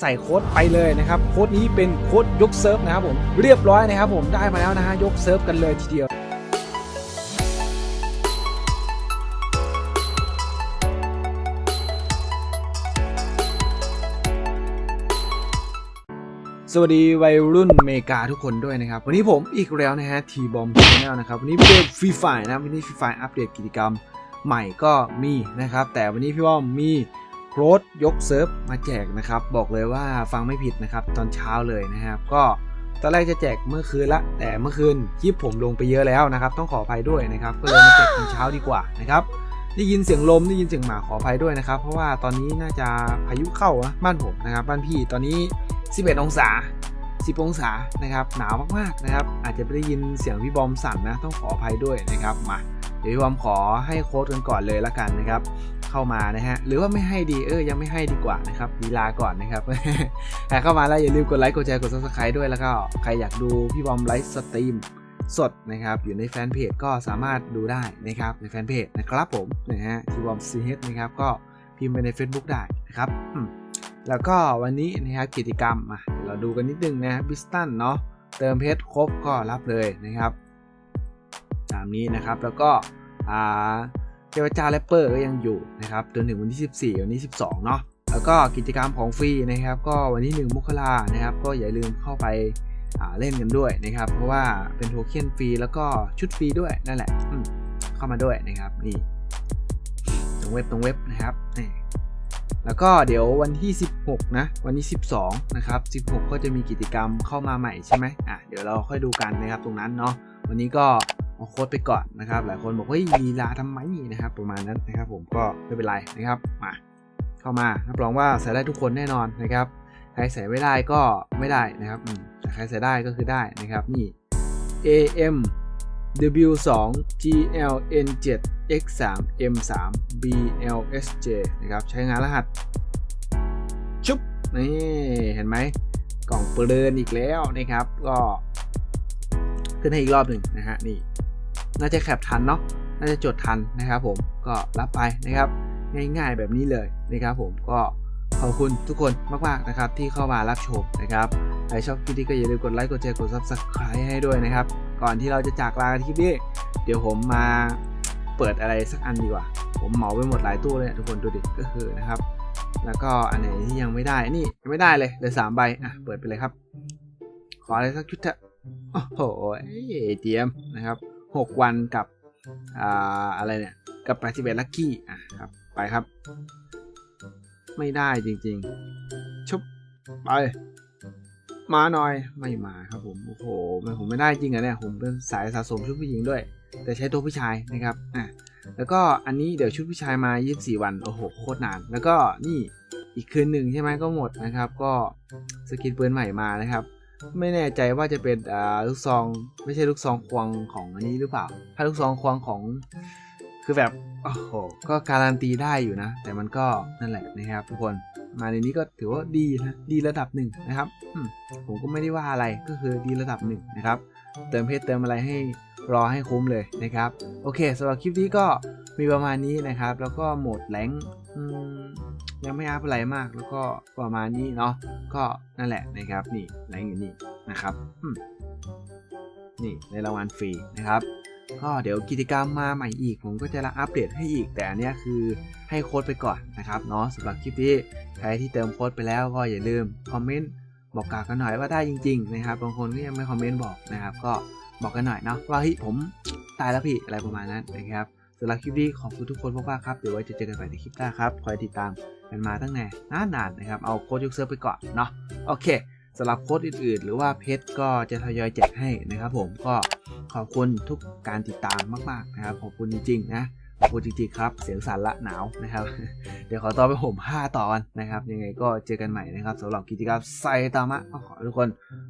ใส่โค้ดไปเลยนะครับโค้ดนี้เป็นโค้ดยกเซิร์ฟนะครับผมเรียบร้อยนะครับผมได้มาแล้วนะฮะยกเซิร์ฟกันเลยทีเดียวสวัสดีวัยรุ่นอเมริกาทุกคนด้วยนะครับ วันนี้ผมอีกแล้วนะฮะทีบอมชาแนลนะครับ วันนี้เป็นฟรีไฟนะวันนี้ฟรีไฟอัปเดตกิจกรรมใหม่ก็มีนะครับ แต่วันนี้พี่บอมมี โค้ดยกเซิร์ฟมาแจกนะครับ บอกเลยว่าฟังไม่ผิดนะครับ ตอนเช้าเลยนะครับ ก็ตอนแรกจะแจกเมื่อคืนละ แต่เมื่อคืนคลิปผมลงไปเยอะแล้วนะครับ ต้องขออภัยด้วยนะครับ ก็เลยมาแจกตอนเช้าดีกว่านะครับได้ยินเสียงลมได้ยินเสียงหมาขออภัยด้วยนะครับ เพราะว่าตอนนี้น่าจะพายุเข้าบ้านผมนะครับ บ้านพี่ตอนนี้ 11 องศา 10 องศานะครับหนาวมากๆนะครับ อาจจะไม่ได้ยินเสียงพี่บอมสั่นนะ ต้องขออภัยด้วยนะครับมาเดี๋ยวพี่บอมขอให้โค้ดกันก่อนเลยละกันนะครับ เข้ามานะฮะหรือว่าไม่ให้ดีเออยังไม่ให้ดีกว่านะครับดีลาก่อนนะครับแต่เข้ามาแล้วอย่าลืมกดไลค์กดแชร์กด subscribe ด้วยแล้วก็ใครอยากดูพี่บอมไลฟ์สตรีมสดนะครับอยู่ในแฟนเพจก็สามารถดูได้นะครับในแฟนเพจนะครับผมนะฮะพี่บอมซีเฮดนะครับก็พิมพ์ไปใน Facebook ได้นะครับแล้วก็วันนี้นะครับกิจกรรมมา เราดูกันนิดนึงนะบิสตันเนาะเติมเพชรครบก็รับเลยนะครับ ตามนี้นะครับแล้วก็เจรจาแรปเปอร์ก็ยังอยู่นะครับจนถึงวันที่ 14 วันที่ 12 เนาะแล้วก็กิจกรรมของฟรีนะครับ ก็วันที่ 1มกรานะครับ ก็อย่าลืมเข้าไปาเล่นกันด้วยนะครับ เพราะว่าเป็นโทเค็นฟรีแล้วก็ชุดฟรีด้วยนั่นแหละเข้ามาด้วยนะครับนี่ตรงเว็บตรงเว็บนะครับนี่ แล้วก็เดี๋ยววันที่ 16 นะ วันที่12 นะครับ 16 ก็จะมีกิจกรรมเข้ามาใหม่ใช่ไหมอะเดี๋ยวเราค่อยดูกันนะครับตรงนั้นเนาะวันนี้ก็เอโค้ดไปก่อนนะครับ หลายคนบอกเฮ้ยลีลาทำไมนะครับ ประมาณนั้นนะครับ ผมก็ไม่เป็นไรนะครับมาเข้ามารับรองว่าใส่ได้ทุกคนแน่นอนนะครับใครใส่ไม่ได้ก็ไม่ได้นะครับแต่ใครใส่ได้ก็คือได้นะครับนี่ AM W2 GLN7 X3 M3 BLSJ นะครับ ใช้งานรหัส ชุบ นี่ เห็นไหม กล่องเปลือนอีกแล้วนะครับ ก็ ขึ้นให้อีกรอบหนึ่งนะฮะ นี่ น่าจะแคปทันเนาะ น่าจะจดทันนะครับผม ก็รับไปนะครับ ง่ายๆแบบนี้เลยนะครับผม ก็ ขอบคุณทุกคนมากๆนะครับที่เข้ามารับชมนะครับใครชอบคลิปนี้ก็อย่าลืมกดไลค์กดแชร์กด subscribe ให้ด้วยนะครับ ก่อนที่เราจะจากลากันคลิปนี้เดี๋ยวผมมาเปิดอะไรสักอันดีกว่า ผมเหมาไปหมดหลายตู้เลยทุกคนดูดิก็คือนะครับ แล้วก็อันไหนที่ยังไม่ได้นี่ยังไม่ได้เลยเหลือสามใบอะเปิดไปเลยครับ ขออะไรสักชุดเถอะโอ้โหเจียมนะครับหกวันกับอ่าอะไรเนี่ยกับ81ลัคกี้อะครับไปครับ ไม่ได้จริงๆ ชุบไป มาหน่อย ไม่มาครับผม โอ้โหผมไม่ได้จริงอะเนี่ย ผมเป็นสายสะสมชุดผู้หญิงด้วย แต่ใช้ตัวผู้ชายนะครับอะแล้วก็อันนี้เดี๋ยวชุดผู้ชายมา 24 วัน โอ้โห โคตรนาน แล้วก็นี่อีกคืนหนึ่งใช่ไหมก็หมดนะครับ ก็สกินปืนใหม่มานะครับ ไม่แน่ใจว่าจะเป็นอ่าลูกซอง ไม่ใช่ลูกซองควงของอันนี้หรือเปล่า ถ้าลูกซองควงของ คือแบบโอ้โหก็การันตีได้อยู่นะ แต่มันก็นั่นแหละนะครับทุกคนมาในนี้ก็ถือว่าดีนะดีระดับหนึ่งนะครับผมก็ไม่ได้ว่าอะไรก็คือดีระดับหนึ่งนะครับ เติมเพชรเติมอะไรให้รอให้คุ้มเลยนะครับ โอเคสำหรับคลิปนี้ก็มีประมาณนี้นะครับ แล้วก็โหมดแรงยังไม่อัพอะไรมากแล้วก็ประมาณนี้เนาะก็นั่นแหละนะครับนี่แรงอยู่นี่นะครับนี่ในรางวัลฟรีนะครับ ก็เดี๋ยวกิจกรรมมาใหม่อีก ผมก็จะอัปเดตให้อีก แต่อันเนี้ยคือให้โค้ดไปก่อนนะครับเนาะสำหรับคลิปนี้ใครที่เติมโค้ดไปแล้วก็อย่าลืมคอมเมนต์บอกกล่าวกันหน่อยว่าได้จริงๆนะครับบางคนก็ยังไม่คอมเมนต์บอกนะครับ ก็บอกกันหน่อยเนาะว่าเฮ้ยผมตายแล้วพี่อะไรประมาณนั้นนะครับสำหรับคลิปนี้ขอบคุณทุกคนมากๆครับเดี๋ยวไว้จะเจอกันใหม่ในคลิปหน้าครับคอยติดตามกันมาตั้งแต่นานๆนะครับเอาโค้ดยูเซอร์ไปก่อนเนาะโอเค สำหรับโค้ดอื่นๆ หรือว่าเพชรก็จะทยอยแจกให้นะครับผมก็ขอบคุณทุกการติดตามมากๆนะครับขอบคุณจริงๆนะขอบคุณจริงๆครับ เสียงสั่นละหนาวนะครับ เดี๋ยวขอต่อไปผมผ้าต่อกันนะครับ ยังไงก็เจอกันใหม่นะครับสำหรับกิจกรรมไซตามะก็ขอทุกคน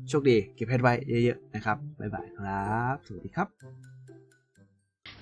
โชคดีเก็บเพชรไว้เยอะๆนะครับบ๊ายบายครับ สวัสดีครับ